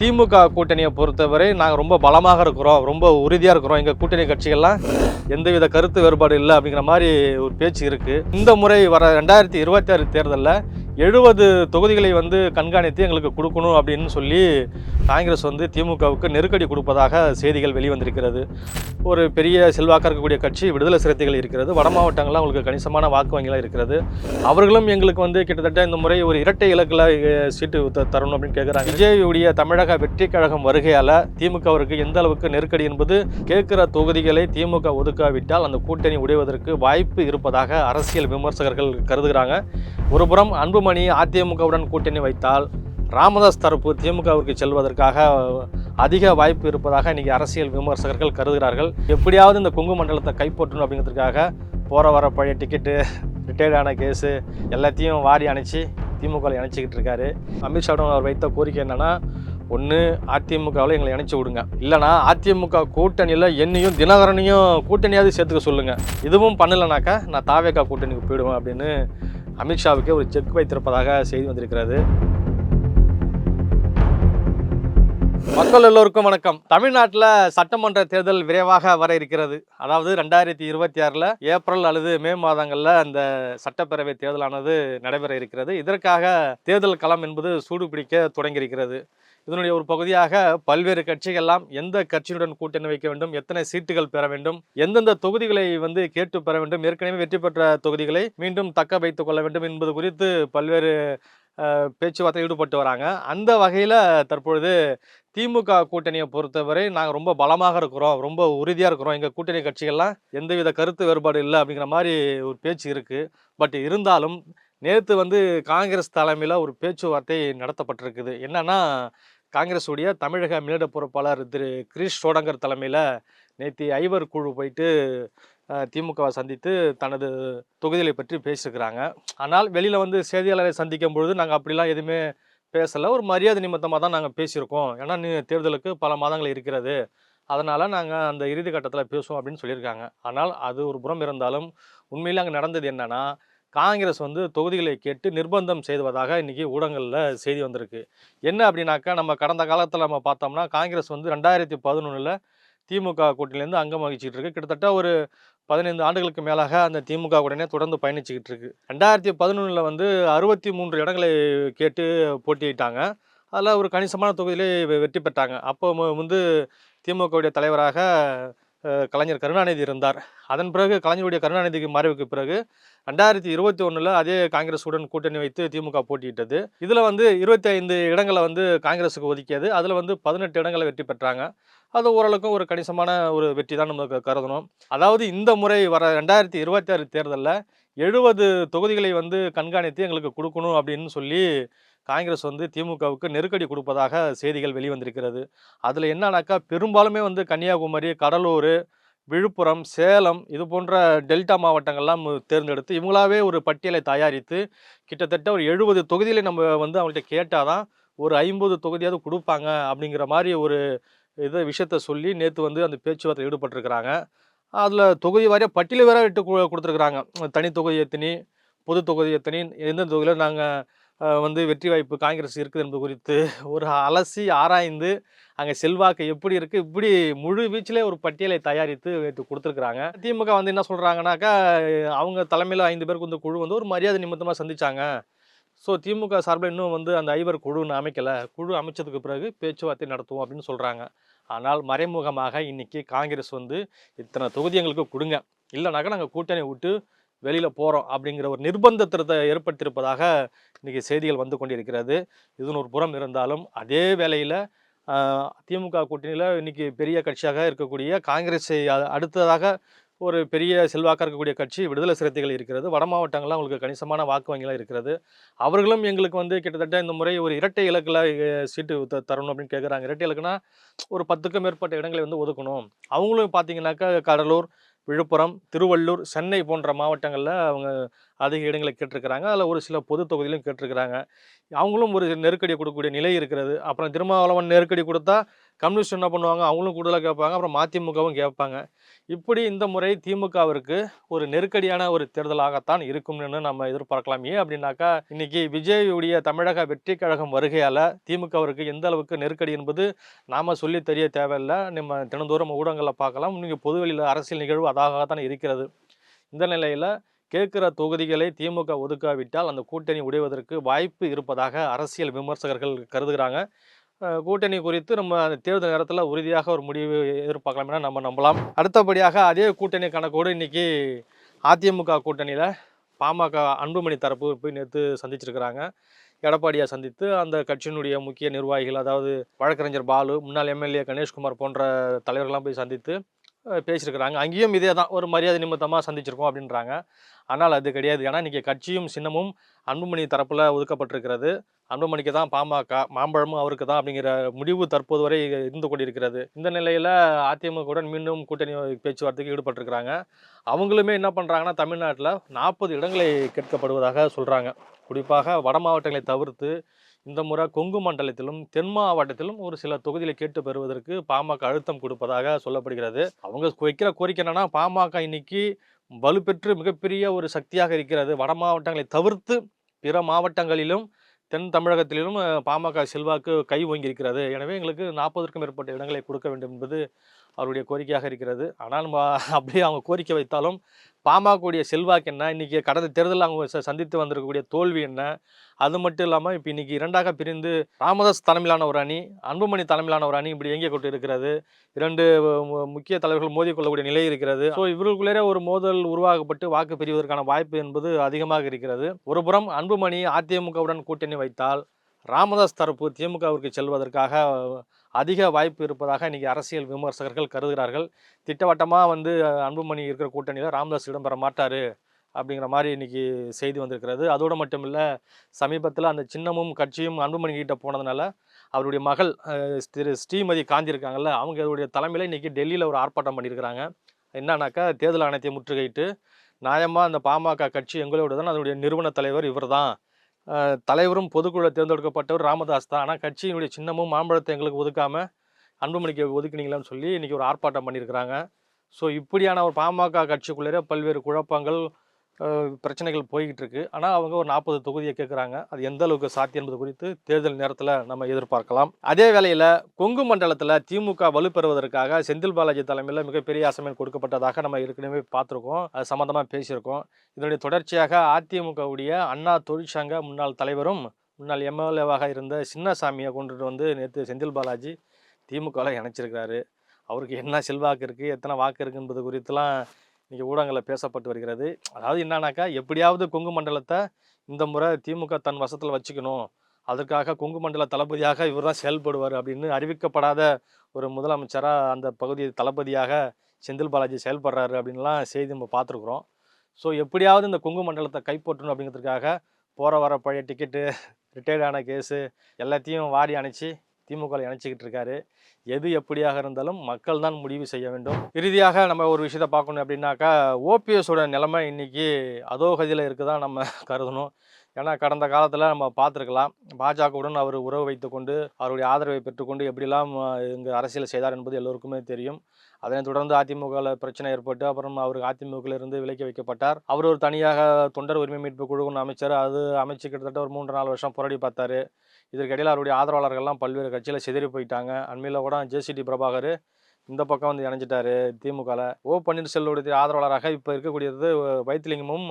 திமுக கூட்டணியை பொறுத்தவரை நாங்கள் ரொம்ப பலமாக இருக்கிறோம் ரொம்ப உறுதியாக இருக்கிறோம். எங்கள் கூட்டணி கட்சிகள்லாம் எந்தவித கருத்து வேறுபாடு இல்லை அப்படிங்கிற மாதிரி ஒரு பேச்சு இருக்குது இந்த முறை வர ரெண்டாயிரத்தி இருபத்தி ஆறு தேர்தலில் எழுபது தொகுதிகளை வந்து கண்காணித்து எங்களுக்கு கொடுக்கணும் அப்படின்னு சொல்லி காங்கிரஸ் வந்து திமுகவுக்கு நெருக்கடி கொடுப்பதாக செய்திகள் வெளிவந்திருக்கிறது. ஒரு பெரிய செல்வாக்க இருக்கக்கூடிய கட்சி விடுதலை சிறுத்தைகள் இருக்கிறது. வட மாவட்டங்கள்லாம் அவங்களுக்கு கணிசமான வாக்கு வங்கிலாம் இருக்கிறது. அவர்களும் எங்களுக்கு வந்து கிட்டத்தட்ட இந்த முறை ஒரு இரட்டை இலக்கில் சீட்டு தரணும் அப்படின்னு கேட்குறாங்க விஜயுடைய தமிழக வெற்றி கழகம் வருகையால் திமுகவிற்கு எந்த அளவுக்கு நெருக்கடி என்பது கேட்கிற தொகுதிகளை திமுக ஒதுக்காவிட்டால் அந்த கூட்டணி உடைவதற்கு வாய்ப்பு இருப்பதாக அரசியல் விமர்சகர்கள் கருதுகிறாங்க. ஒருபுறம் அன்புமணி அதிமுகவுடன் கூட்டணி வைத்தால் ராமதாஸ் தரப்பு திமுகவிற்கு செல்வதற்காக அதிக வாய்ப்பு இருப்பதாக இன்றைக்கி அரசியல் விமர்சகர்கள் கருதுகிறார்கள். எப்படியாவது இந்த கொங்கு மண்டலத்தை கைப்பற்றணும் அப்படிங்கிறதுக்காக போகிற வர பழைய டிக்கெட்டு ரிட்டையர்டான கேஸு எல்லாத்தையும் வாரி அணைச்சி திமுகவில் இணைச்சிக்கிட்டு இருக்காரு. அமித்ஷாவிடம் அவர் வைத்த கோரிக்கை என்னென்னா ஒன்று அதிமுகவில் எங்களை இணைச்சி விடுங்க. இல்லைனா அதிமுக கூட்டணியில் என்னையும் தினகரனையும் கூட்டணியாவது சேர்த்துக்க சொல்லுங்கள் இதுவும் பண்ணலைனாக்கா நான் தாவேக்கா கூட்டணிக்கு போயிடுவேன் அப்படின்னு அமித்ஷாவுக்கு ஒரு செக் வைத்திருப்பதாக செய்தி வந்திருக்கிறது. மக்கள் எல்லோருக்கும் வணக்கம். தமிழ்நாட்டில் சட்டமன்ற தேர்தல் விரைவாக வர இருக்கிறது. அதாவது ரெண்டாயிரத்தி இருபத்தி ஆறில் ஏப்ரல் அல்லது மே மாதங்களில் அந்த சட்டப்பேரவை தேர்தலானது நடைபெற இருக்கிறது. இதற்காக தேர்தல் களம் என்பது சூடுபிடிக்க தொடங்கியிருக்கிறது. இதனுடைய ஒரு பகுதியாக பல்வேறு கட்சிகள்லாம் எந்த கட்சியுடன் கூட்டணி வைக்க வேண்டும் எத்தனை சீட்டுகள் பெற வேண்டும் எந்தெந்த தொகுதிகளை வந்து கேட்டு பெற வேண்டும் ஏற்கனவே வெற்றி பெற்ற தொகுதிகளை மீண்டும் தக்க வைத்துக் கொள்ள வேண்டும் என்பது குறித்து பல்வேறு பேச்சுவார்த்தை ஈடுபட்டு வராங்க. அந்த வகையில் தற்பொழுது திமுக கூட்டணியை பொறுத்தவரை நாங்கள் ரொம்ப பலமாக இருக்கிறோம் ரொம்ப உறுதியாக இருக்கிறோம். எங்கள் கூட்டணி கட்சிகள்லாம் எந்தவித கருத்து வேறுபாடு இல்லை அப்படிங்கிற மாதிரி ஒரு பேச்சு இருக்குது பட் இருந்தாலும் நேற்று வந்து காங்கிரஸ் தலைமையில் ஒரு பேச்சுவார்த்தை நடத்தப்பட்டிருக்குது. என்னென்னா காங்கிரஸுடைய தமிழக மேலிட பொறுப்பாளர் திரு. கிரீஷ் சோடங்கர் தலைமையில் நேற்று ஐவர் குழு போயிட்டு திமுகவை சந்தித்து தனது தொகுதிகளை பற்றி பேசியிருக்கிறாங்க. ஆனால் வெளியில் வந்து செய்தியாளரை சந்திக்கும் பொழுது நாங்கள் அப்படிலாம் எதுவுமே பேசலை. ஒரு மரியாதை நிமித்தமாக தான் நாங்கள் பேசியிருக்கோம். ஏன்னா தேர்தலுக்கு பல மாதங்கள் இருக்கிறது. அதனால் நாங்கள் அந்த இறுதி கட்டத்தில் பேசுவோம் அப்படின்னு சொல்லியிருக்காங்க. ஆனால் அது ஒரு புறம் இருந்தாலும் உண்மையில் அங்கே நடந்தது என்னன்னா காங்கிரஸ் வந்து தொகுதிகளை கேட்டு நிர்பந்தம் செய்வதாக இன்றைக்கி ஊடகங்களில் செய்தி வந்திருக்கு. என்ன அப்படின்னாக்கா நம்ம கடந்த காலத்தில் நம்ம பார்த்தோம்னா காங்கிரஸ் வந்து ரெண்டாயிரத்தி பதினொன்றில் திமுக கூட்டணியிலேருந்து அங்கம் வகிச்சிட்டு இருக்கு. கிட்டத்தட்ட ஒரு பதினைந்து ஆண்டுகளுக்கு மேலாக அந்த திமுக உடனே தொடர்ந்து பயணிச்சுக்கிட்டு இருக்கு. ரெண்டாயிரத்தி பதினொன்றில் வந்து அறுபத்தி மூன்று இடங்களை கேட்டு போட்டியிட்டாங்க. அதில் ஒரு கணிசமான தொகுதியிலே வெற்றி பெற்றாங்க. அப்போ வந்து திமுகவுடைய தலைவராக கலைஞர் கருணாநிதி இருந்தார். அதன் பிறகு கலைஞருடைய கருணாநிதிக்கு மறைவுக்கு பிறகு ரெண்டாயிரத்தி இருபத்தி ஒன்றில் அதே காங்கிரஸுடன் கூட்டணி வைத்து திமுக போட்டியிட்டது. இதில் வந்து இருபத்தி ஐந்து இடங்களை வந்து காங்கிரஸுக்கு ஒதுக்கியது. அதில் வந்து பதினெட்டு இடங்களை வெற்றி பெற்றாங்க. அது ஓரளவுக்கும் ஒரு கணிசமான ஒரு வெற்றி தான் நம்ம கருதணும். அதாவது இந்த முறை வர ரெண்டாயிரத்தி இருபத்தி ஆறு தேர்தலில் எழுபது தொகுதிகளை வந்து கண்காணித்து எங்களுக்கு கொடுக்கணும் அப்படின்னு சொல்லி காங்கிரஸ் வந்து திமுகவுக்கு நெருக்கடி கொடுப்பதாக செய்திகள் வெளிவந்திருக்கிறது. அதில் என்னன்னாக்கா பெரும்பாலுமே வந்து கன்னியாகுமரி கடலூர் விழுப்புரம் சேலம் இது போன்ற டெல்டா மாவட்டங்கள்லாம் தேர்ந்தெடுத்து இவங்களாவே ஒரு பட்டியலை தயாரித்து கிட்டத்தட்ட ஒரு எழுபது தொகுதிகளை நம்ம வந்து அவங்கள்ட்ட கேட்டால் தான் ஒரு ஐம்பது தொகுதியாவது கொடுப்பாங்க அப்படிங்கிற மாதிரி ஒரு இதை விஷயத்த சொல்லி நேற்று வந்து அந்த பேச்சுவார்த்தை ஈடுபட்டிருக்கிறாங்க. அதில் தொகுதி வாரியாக பட்டியல் வேற விட்டு கொடுத்துருக்குறாங்க. தனி தொகுதி எத்தனி பொது தொகுதி எத்தனி எந்த தொகுதியில் நாங்கள் வந்து வெற்றி வாய்ப்பு காங்கிரஸ் இருக்குது என்பது குறித்து ஒரு அலசி ஆராய்ந்து அங்கே செல்வாக்கு எப்படி இருக்குது இப்படி முழு வீச்சிலே ஒரு பட்டியலை தயாரித்து வைத்து கொடுத்துருக்குறாங்க. திமுக வந்து என்ன சொல்கிறாங்கனாக்கா அவங்க தலைமையில் ஐந்து பேருக்கு வந்து குழு வந்து ஒரு மரியாதை நிமித்தமாக சந்திச்சாங்க. ஸோ திமுக சார்பில் இன்னும் வந்து அந்த ஐவர் குழுன்னு அமைக்கலை. குழு அமைச்சதுக்கு பிறகு பேச்சுவார்த்தை நடத்துவோம் அப்படின்னு சொல்கிறாங்க ஆனால் மறைமுகமாக இன்னைக்கு காங்கிரஸ் வந்து இத்தனை தொகுதி எங்களுக்கு கொடுங்க. இல்லைனாக்கா நாங்கள் கூட்டணி விட்டு வெளியில் போகிறோம் அப்படிங்கிற ஒரு நிர்பந்தத்திரத்தை ஏற்படுத்தியிருப்பதாக இன்றைக்கி செய்திகள் வந்து கொண்டிருக்கிறது. இதுன்னு ஒரு புறம் இருந்தாலும் அதே வேளையில் திமுக கூட்டணியில் இன்றைக்கி பெரிய கட்சியாக இருக்கக்கூடிய காங்கிரஸை அடுத்ததாக ஒரு பெரிய செல்வாக்காக இருக்கக்கூடிய கட்சி விடுதலை சிறுத்தைகள் இருக்கிறது. வட மாவட்டங்களில் அவங்களுக்கு கணிசமான வாக்கு வங்கிலாம் இருக்கிறது. அவர்களும் எங்களுக்கு வந்து கிட்டத்தட்ட இந்த முறை ஒரு இரட்டை இலக்கில் சீட்டு த- தரணும் அப்படின்னு கேட்குறாங்க இரட்டை இலக்குனா ஒரு பத்துக்கும் மேற்பட்ட இடங்களை வந்து ஒதுக்கணும். அவங்களும் பார்த்தீங்கன்னாக்கா கடலூர் விழுப்புரம் திருவள்ளூர் சென்னை போன்ற மாவட்டங்களில் அவங்க அதிக இடங்களை கேட்டிருக்கிறாங்க. அதில் ஒரு சில பொது தொகுதியிலும் கேட்டிருக்கிறாங்க. அவங்களும் ஒரு நெருக்கடி கொடுக்கக்கூடிய நிலை இருக்கிறது. அப்புறம் திருமாவளவன் நெருக்கடி கொடுத்தா கம்யூனிஸ்ட் என்ன பண்ணுவாங்க? அவங்களும் கூடுதலாக கேட்பாங்க அப்புறம் மதிமுகவும் கேட்பாங்க இப்படி இந்த முறை திமுகவிற்கு ஒரு நெருக்கடியான ஒரு தேர்தலாகத்தான் இருக்கும்னு நம்ம எதிர்பார்க்கலாம். ஏன் அப்படின்னாக்கா இன்னைக்கு விஜயுடைய தமிழக வெற்றி கழகம் வருகையால் திமுகவிற்கு எந்த அளவுக்கு நெருக்கடி என்பது நாம் சொல்லி தெரிய தேவையில்லை. நம்ம தினந்தோறும் ஊடகங்களில் பார்க்கலாம். நீங்கள் பொதுவெளியில் அரசியல் நிகழ்வு அதாகத்தான் இருக்கிறது. இந்த நிலையில் கேட்குற தொகுதிகளை திமுக ஒதுக்காவிட்டால் அந்த கூட்டணி உடைவதற்கு வாய்ப்பு இருப்பதாக அரசியல் விமர்சகர்கள் கருதுகிறாங்க. கூட்டணி குறித்து நம்ம அந்த தேர்தல் நேரத்தில் உறுதியாக ஒரு முடிவு எதிர்பார்க்கலாம் என நம்ம நம்பலாம். அடுத்தபடியாக அதே கூட்டணி கணக்கோடு இன்னைக்கு அதிமுக கூட்டணியில் பாமக அன்புமணி தரப்பு போய் நேற்று சந்திச்சிருக்கிறாங்க. எடப்பாடியை சந்தித்து அந்த கட்சியினுடைய முக்கிய நிர்வாகிகள் அதாவது வழக்கறிஞர் பாலு முன்னாள் எம்எல்ஏ கணேஷ்குமார் போன்ற தலைவர்கள்லாம் போய் சந்தித்து பேசியிருக்கிறாங்க. அங்கேயும் இதே தான். ஒரு மரியாதை நிமித்தமாக சந்திச்சிருக்கோம் அப்படின்றாங்க. ஆனால் அது கிடையாது. ஏன்னா இன்றைக்கி கட்சியும் சின்னமும் அன்புமணி தரப்பில் ஒதுக்கப்பட்டிருக்கிறது. அன்புமணிக்கு தான் பாமக மாம்பழமும் அவருக்கு தான் அப்படிங்கிற முடிவு தற்போது வரை இருந்து கொண்டிருக்கிறது. இந்த நிலையில் அதிமுகவுடன் மீண்டும் கூட்டணி பேச்சுவார்த்தைக்கு ஈடுபட்டிருக்கிறாங்க. அவங்களுமே என்ன பண்ணுறாங்கன்னா தமிழ்நாட்டில் நாற்பது இடங்களை கேட்கப்படுவதாக சொல்கிறாங்க குறிப்பாக வட மாவட்டங்களை தவிர்த்து இந்த முறை கொங்கு மண்டலத்திலும் தென் மாவட்டத்திலும் ஒரு சில தொகுதியில் கேட்டு பெறுவதற்கு பாமக அழுத்தம் கொடுப்பதாக சொல்லப்படுகிறது. அவங்க வைக்கிற கோரிக்கை என்னன்னா பாமக இன்னைக்கு வலுப்பெற்று மிகப்பெரிய ஒரு சக்தியாக இருக்கிறது. வட மாவட்டங்களை தவிர்த்து பிற மாவட்டங்களிலும் தென் தமிழகத்திலும் பாமக செல்வாக்கு கை ஓங்கி இருக்கிறது. எனவே எங்களுக்கு நாற்பதற்கும் மேற்பட்ட இடங்களை கொடுக்க வேண்டும் என்பது அவருடைய கோரிக்கையாக இருக்கிறது. ஆனால் அப்படியே அவங்க கோரிக்கை வைத்தாலும் பாமகவுடைய செல்வாக்கு என்ன? இன்றைக்கி கடந்த தேர்தலில் அவங்க சந்தித்து வந்திருக்கக்கூடிய தோல்வி என்ன? அது மட்டும் இல்லாமல் இப்போ இன்றைக்கி இரண்டாக பிரிந்து ராமதாஸ் தலைமையிலான ஒரு அணி அன்புமணி தலைமையிலான ஒரு அணி இப்படி இயங்கிக் கொண்டு இருக்கிறது. இரண்டு மு- முக்கிய தலைவர்கள் மோதி கொள்ளக்கூடிய நிலை இருக்கிறது. ஸோ இவர்களுக்குள்ளே ஒரு மோதல் உருவாக்கப்பட்டு வாக்கு பிரிவதற்கான வாய்ப்பு என்பது அதிகமாக இருக்கிறது. ஒருபுறம் அன்புமணி அதிமுகவுடன் கூட்டணி வைத்தால் ராமதாஸ் தரப்பு திமுகவிற்கு செல்வதற்காக அதிக வாய்ப்பு இருப்பதாக இன்றைக்கி அரசியல் விமர்சகர்கள் கருதுகிறார்கள். திட்டவட்டமாக வந்து அன்புமணி இருக்கிற கூட்டணியில் ராமதாஸ் இடம்பெற மாட்டார் அப்படிங்கிற மாதிரி இன்றைக்கி செய்தி வந்திருக்கிறது. அதோடு மட்டும் இல்லை சமீபத்தில் அந்த சின்னமும் கட்சியும் அன்புமணி கிட்ட போனதுனால அவருடைய மகள் திரு ஸ்ரீமதி காந்தி இருக்காங்கல்ல அவங்க அவருடைய தலைமையில் இன்றைக்கி டெல்லியில் ஒரு ஆர்ப்பாட்டம் பண்ணியிருக்கிறாங்க. என்னன்னாக்கா தேர்தல் ஆணையத்தை முற்றுகையிட்டு நியாயமாக அந்த பாமக கட்சி எங்களோட தான் அதனுடைய நிறுவன தலைவர் இவர் தான் தலைவரும் பொதுக்குழு தேர்ந்தெடுக்கப்பட்டவர் ராமதாஸ் தான். ஆனால் கட்சியினுடைய சின்னமும் மாம்பழத்தை எங்களுக்கு ஒதுக்காமல் அன்புமணிக்கு ஒதுக்குனீங்களான்னு சொல்லி இன்றைக்கி ஒரு ஆர்ப்பாட்டம் பண்ணியிருக்கிறாங்க. ஸோ இப்படியான ஒரு பாமக கட்சிக்குள்ளேயே பல்வேறு குழப்பங்கள் பிரச்சனைகள் போய்கிட்டு இருக்கு ஆனால் அவங்க ஒரு நாற்பது தொகுதியை கேட்குறாங்க அது எந்த அளவுக்கு சாத்தியம் என்பது குறித்து தேர்தல் நேரத்தில் நம்ம எதிர்பார்க்கலாம். அதே வேளையில் கொங்கு மண்டலத்தில் திமுக வலுப்பெறுவதற்காக செந்தில் பாலாஜி தலைமையில் மிகப்பெரிய அசைன்மெண்ட் கொடுக்கப்பட்டதாக நம்ம ஏற்கனவே பார்த்துருக்கோம். அது சம்மந்தமாக பேசியிருக்கோம். இதனுடைய தொடர்ச்சியாக அதிமுகவுடைய அண்ணா தொழிற்சங்க முன்னாள் தலைவரும் முன்னாள் எம்எல்ஏவாக இருந்த சின்னசாமியை கொண்டுட்டு வந்து நேற்று செந்தில் பாலாஜி திமுகவில் இணைச்சிருக்கிறாரு. அவருக்கு என்ன செல்வாக்கு இருக்குது எத்தனை வாக்கு இருக்குது என்பது குறித்துலாம் இன்றைக்கி ஊடகங்களில் பேசப்பட்டு வருகிறது. அதாவது என்னன்னாக்கா எப்படியாவது கொங்கு மண்டலத்தை இந்த முறை திமுக தன் வசத்தில் வச்சுக்கணும். அதற்காக கொங்கு மண்டல தளபதியாக இவர் தான் செயல்படுவார் அப்படின்னு அறிவிக்கப்படாத ஒரு முதலமைச்சராக அந்த பகுதி தளபதியாக செந்தில் பாலாஜி செயல்படுறாரு அப்படின்லாம் செய்தி நம்ம பார்த்துருக்குறோம். ஸோ எப்படியாவது இந்த கொங்கு மண்டலத்தை கைப்பற்றணும் அப்படிங்கிறதுக்காக போகிற வர பழைய டிக்கெட்டு ரிட்டையர்டான கேஸு எல்லாத்தையும் வாரி அணைச்சி திமுக இணைச்சிக்கிட்டு இருக்காரு எது எப்படியாக இருந்தாலும் மக்கள் தான் முடிவு செய்ய வேண்டும். இறுதியாக நம்ம ஒரு விஷயத்தை பார்க்கணும் அப்படின்னாக்கா ஓபிஎஸோட நிலைமை இன்றைக்கி அதோகதியில் இருக்குதான் நம்ம கருதணும். ஏன்னா கடந்த காலத்தில் நம்ம பார்த்துருக்கலாம் பாஜகவுடன் அவர் உறவு வைத்துக்கொண்டு அவருடைய ஆதரவை பெற்றுக்கொண்டு எப்படிலாம் இங்கே அரசியல் செய்தார் என்பது எல்லோருக்குமே தெரியும். அதனைத் தொடர்ந்து அதிமுகவில் பிரச்சனை ஏற்பட்டு அப்புறம் அவர் அதிமுகவில் இருந்து விலக்கி வைக்கப்பட்டார். அவர் ஒரு தனியாக தொண்டர் உரிமை மீட்பு குழுன்னு அமைச்சர். அது அமைச்சு கிட்டத்தட்ட ஒரு மூன்று நாலு வருஷம் போராடி பார்த்தாரு. இதற்கிடையில் அவருடைய ஆதரவாளர்கள்லாம் பல்வேறு கட்சியில் சிதறி போயிட்டாங்க. அண்மையில் கூட ஜேசிடி பிரபாகர் இந்த பக்கம் வந்து இணைஞ்சிட்டாரு திமுகவில் ஓ பன்னீர்செல்வருடைய ஆதரவாளராக இப்போ இருக்கக்கூடியது வைத்திலிங்கமும்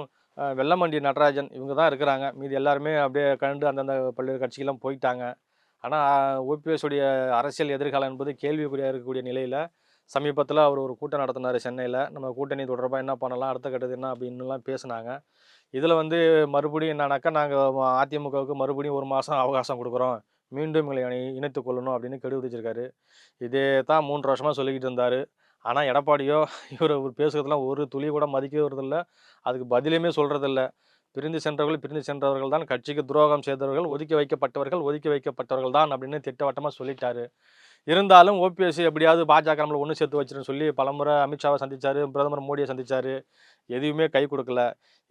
வெள்ளமண்டி நடராஜன் இவங்க தான் இருக்கிறாங்க. மீதி எல்லாருமே அப்படியே கண்டு அந்தந்த பல்வேறு கட்சிக்கெல்லாம் போயிட்டாங்க. ஆனால் ஓபிஎஸ் உடைய அரசியல் எதிர்காலம் என்பது கேள்விக்குறியாக இருக்கக்கூடிய நிலையில் சமீபத்தில் அவர் ஒரு கூட்டம் நடத்தினார் சென்னையில். நம்ம கூட்டணி தொடர்பாக என்ன பண்ணலாம் அடுத்த கட்டது என்ன அப்படின்னுலாம் பேசினாங்க. இதில் வந்து மறுபடியும் என்னன்னாக்கா நாங்கள் அதிமுகவுக்கு மறுபடியும் ஒரு மாதம் அவகாசம் கொடுக்குறோம். மீண்டும் எங்களை இணை கொள்ளணும் அப்படின்னு கெடு விதிச்சிருக்காரு. இதே தான் மூன்று வருஷமாக சொல்லிக்கிட்டு இருந்தார். ஆனால் எடப்பாடியோ இவர் இவர் பேசுகிறதுலாம் ஒரு துளி கூட மதிக்கிறதில்ல அதுக்கு பதிலுமே சொல்கிறதில்ல பிரிந்து சென்றவர்கள் பிரிந்து சென்றவர்கள் தான். கட்சிக்கு துரோகம் செய்தவர்கள் ஒதுக்கி வைக்கப்பட்டவர்கள் ஒதுக்கி வைக்கப்பட்டவர்கள் தான் அப்படின்னு திட்டவட்டமாக சொல்லிட்டாரு. இருந்தாலும் ஓபிஎஸ் எப்படியாவது பாஜக நம்மளை ஒன்று சேர்த்து வச்சிருன்னு சொல்லி பலமுறை அமித்ஷாவை சந்தித்தார் பிரதமர் மோடியை சந்தித்தார் எதுவுமே கை கொடுக்கல.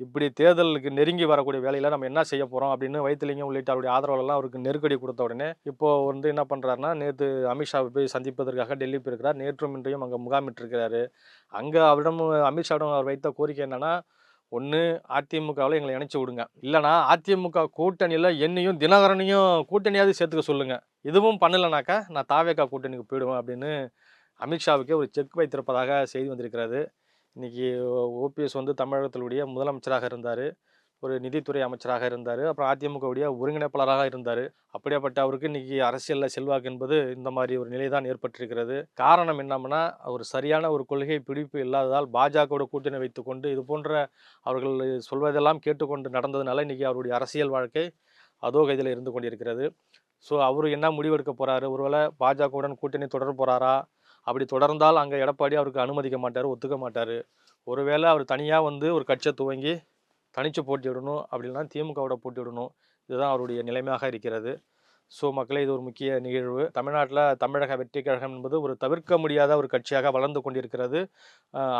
இப்படி தேர்தலுக்கு நெருங்கி வரக்கூடிய வேலையில் நம்ம என்ன செய்ய போகிறோம் அப்படின்னு வைத்திலிங்கம் உள்ளிட்ட அவருடைய ஆதரவாளர்லாம் அவருக்கு நெருக்கடி கொடுத்த உடனே இப்போது வந்து என்ன பண்ணுறாருன்னா நேற்று அமித்ஷாவை போய் சந்திப்பதற்காக டெல்லி போயிருக்கிறார். நேற்றும் இன்றையும் அங்கே முகாமிட்டிருக்கிறாரு. அங்கே அவரிடம் அமித்ஷாவிடம் அவர் வைத்த கோரிக்கை என்னென்னா ஒன்று அதிமுகவில் எங்களை இணைச்சி விடுங்க. இல்லைனா அதிமுக கூட்டணியில் என்னையும் தினகரனையும் கூட்டணியாவது சேர்த்துக்க சொல்லுங்கள் இதுவும் பண்ணலைனாக்கா நான் தாவேக்கா கூட்டணிக்கு போயிடுவேன் அப்படின்னு அமித்ஷாவுக்கே ஒரு செக் வைத்திருப்பதாக செய்தி வந்திருக்கிறது. இன்றைக்கி ஓபிஎஸ் வந்து தமிழகத்தினுடைய முதலமைச்சராக இருந்தார் ஒரு நிதித்துறை அமைச்சராக இருந்தார் அப்புறம் அதிமுகவுடைய ஒருங்கிணைப்பாளராக இருந்தார். அப்படியாப்பட்ட அவருக்கு இன்னைக்கு அரசியலில் செல்வாக்கு என்பது இந்த மாதிரி ஒரு நிலை தான் ஏற்பட்டிருக்கிறது. காரணம் என்னம்னா அவர் சரியான ஒரு கொள்கை பிடிப்பு இல்லாததால் பாஜகவோட கூட்டணி வைத்துக்கொண்டு இது போன்ற அவர்கள் சொல்வதெல்லாம் கேட்டுக்கொண்டு நடந்ததுனால இன்றைக்கி அவருடைய அரசியல் வாழ்க்கை அதோ கைதில் இருந்து கொண்டிருக்கிறது. ஸோ அவர் என்ன முடிவெடுக்க போகிறாரு ஒருவேளை பாஜகவுடன் கூட்டணி தொடர போகிறாரா அப்படி தொடர்ந்தால் அங்கே எடப்பாடி அவருக்கு அனுமதிக்க மாட்டார் ஒத்துக்க மாட்டார். ஒருவேளை அவர் தனியாக வந்து ஒரு கட்சியை துவங்கி தனிச்சு போட்டியிடணும் அப்படின்னா திமுகவோட போட்டியிடணும். இதுதான் அவருடைய நிலைமையாக இருக்கிறது. ஸோ மக்களே இது ஒரு முக்கிய நிகழ்வு. தமிழ்நாட்டில் தமிழக வெற்றி கழகம் என்பது ஒரு தவிர்க்க முடியாத ஒரு கட்சியாக வளர்ந்து கொண்டிருக்கிறது.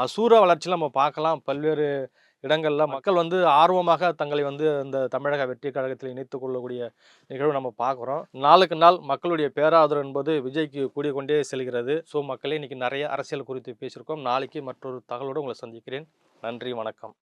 அசூர வளர்ச்சியில் நம்ம பார்க்கலாம். பல்வேறு இடங்களில் மக்கள் வந்து ஆர்வமாக தங்களை வந்து அந்த தமிழக வெற்றி கழகத்தில் இணைத்துக் கொள்ளக்கூடிய நிகழ்வு நம்ம பார்க்குறோம். நாளுக்கு நாள் மக்களுடைய பேராதரவு என்பது விஜய்க்கு கூடிக்கொண்டே செல்கிறது. ஸோ மக்களே இன்னைக்கு நிறைய அரசியல் குறித்து பேசியிருக்கோம். நாளைக்கு மற்றொரு தகவலோடு உங்களை சந்திக்கிறேன். நன்றி வணக்கம்.